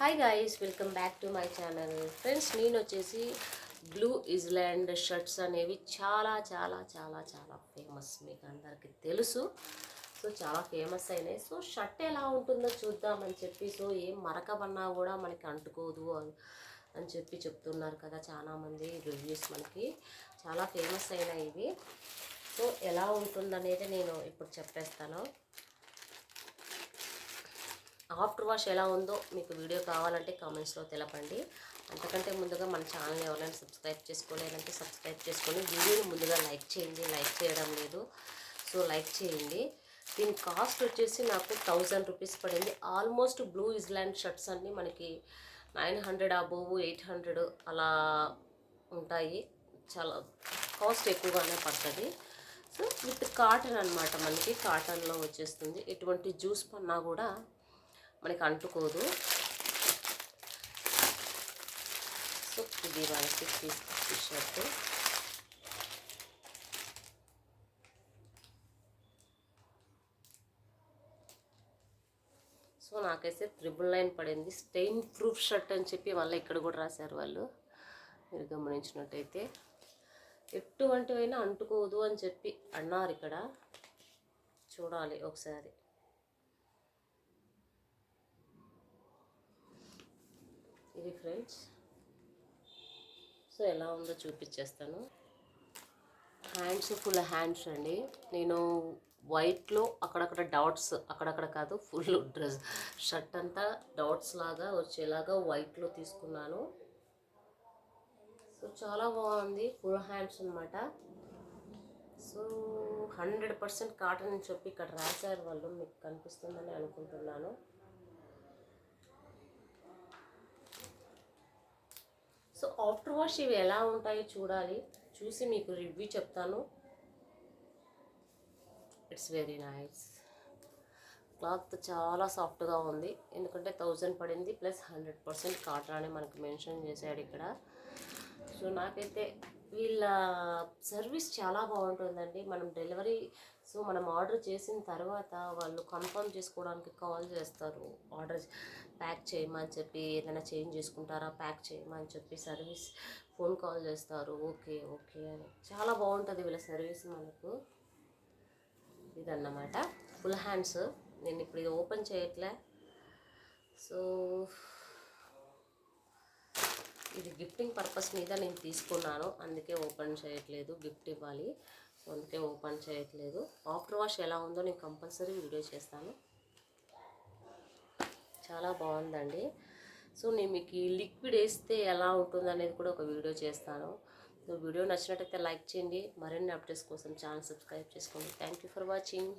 Hi guys welcome back to my channel friends నేను వచ్చేసి blue island shirts అనేవి చాలా చాలా చాలా చాలా ఫేమస్ మీకు అందరికీ తెలుసు. సో చాలా ఫేమస్ అయినాయి. సో షర్ట్ ఎలా ఉంటుందో చూద్దామని చెప్పి సో ఏం మరకబన్నా కూడా మనకి అంటుకోదు అని- అని చెప్పి చెప్తున్నారు కదా చాలామంది రివ్యూస్ మనకి. చాలా ఫేమస్ అయినాయి ఇవి. సో ఎలా ఉంటుందనేది నేను ఇప్పుడు చెప్పేస్తాను. ఆఫ్టర్ వాష్ ఎలా ఉందో మీకు వీడియో కావాలంటే కామెంట్స్లో తెలపండి. అంతకంటే ముందుగా మన ఛానల్ని ఎవరైనా సబ్స్క్రైబ్ చేసుకోలేదంటే సబ్స్క్రైబ్ చేసుకొని వీడియోని ముందుగా లైక్ చేయండి. లైక్ చేయడం లేదు. సో లైక్ చేయండి. దీని కాస్ట్ వచ్చేసి నాకు థౌజండ్ రూపీస్ పడింది. ఆల్మోస్ట్ బ్లూ ఇజ్లాండ్ షర్ట్స్ అన్నీ మనకి nine hundred above eight hundred అలా ఉంటాయి. చాలా కాస్ట్ ఎక్కువగానే పడుతుంది. సో విత్ కాటన్ అనమాట మనకి. కాటన్లో వచ్చేస్తుంది. ఎటువంటి జ్యూస్ పన్నా కూడా మనకి అంటుకోదు. సో ఇది మనకి టీ షర్ట్ సో నాకైతే త్రిబుల్ నైన్ పడింది. స్టెయిన్ ప్రూఫ్ షర్ట్ అని చెప్పి మళ్ళీ ఇక్కడ కూడా రాశారు వాళ్ళు. మీరు గమనించినట్టయితే. ఎటువంటివైనా అంటుకోదు అని చెప్పి అన్నారు ఇక్కడ. చూడాలి ఒకసారి. ఇది ఫ్రెండ్స్. సో ఎలా ఉందో చూపించేస్తాను. హ్యాండ్స్ ఫుల్ హ్యాండ్స్ అండి. నేను వైట్లో అక్కడక్కడ డాట్స్ అక్కడక్కడ కాదు ఫుల్ డ్రెస్ షర్ట్ అంతా డాట్స్ లాగా వచ్చేలాగా వైట్లో తీసుకున్నాను. సో చాలా బాగుంది ఫుల్ హ్యాండ్స్ అనమాట సో హండ్రెడ్ పర్సెంట్ కాటన్ అని చెప్పి ఇక్కడ రాశారు వాళ్ళు మీకు కనిపిస్తుందని అనుకుంటున్నాను సో ఆఫ్టర్ వాష్ ఇవి ఎలా ఉంటాయో చూడాలి. చూసి మీకు రివ్యూ చెప్తాను. ఇట్స్ వెరీ నైస్ క్లాత్ చాలా సాఫ్ట్గా ఉంది. ఎందుకంటే థౌజండ్ పడింది ప్లస్ హండ్రెడ్ పర్సెంట్ కాటన్ అని మనకు మెన్షన్ చేశాడు ఇక్కడ. సో నాకైతే వీళ్ళ సర్వీస్ చాలా బాగుంటుందండి. మనం డెలివరీ సో మనం ఆర్డర్ చేసిన తర్వాత వాళ్ళు కన్ఫర్మ్ చేసుకోవడానికి కాల్ చేస్తారు. ఆర్డర్ ప్యాక్ చేయమని చెప్పి ఏదైనా చేంజ్ చేసుకుంటారా ప్యాక్ చేయమని చెప్పి సర్వీస్ ఫోన్ కాల్ చేస్తారు. ఓకే ఓకే అని. చాలా బాగుంటుంది వీళ్ళ సర్వీస్ మనకు. ఇదన్నమాట. Full hands. నేను ఇప్పుడు ఇది ఓపెన్ చేయట్లే. సో ఇది గిఫ్టింగ్ పర్పస్ మీద నేను తీసుకున్నాను. అందుకే ఓపెన్ చేయట్లేదు. గిఫ్ట్ ఇవ్వాలి. సో అందుకే ఓపెన్ చేయట్లేదు. ఆఫ్టర్ వాష్ ఎలా ఉందో నేను కంపల్సరీ వీడియో చేస్తాను. చాలా బాగుందండి. సో నేను మీకు ఈ లిక్విడ్ వేస్తే ఎలా ఉంటుంది అనేది కూడా ఒక వీడియో చేస్తాను. సో వీడియో నచ్చినట్టయితే లైక్ చేయండి. మరిన్ని అప్డేట్స్ కోసం ఛానల్ సబ్స్క్రైబ్ చేసుకోండి. Thank you for watching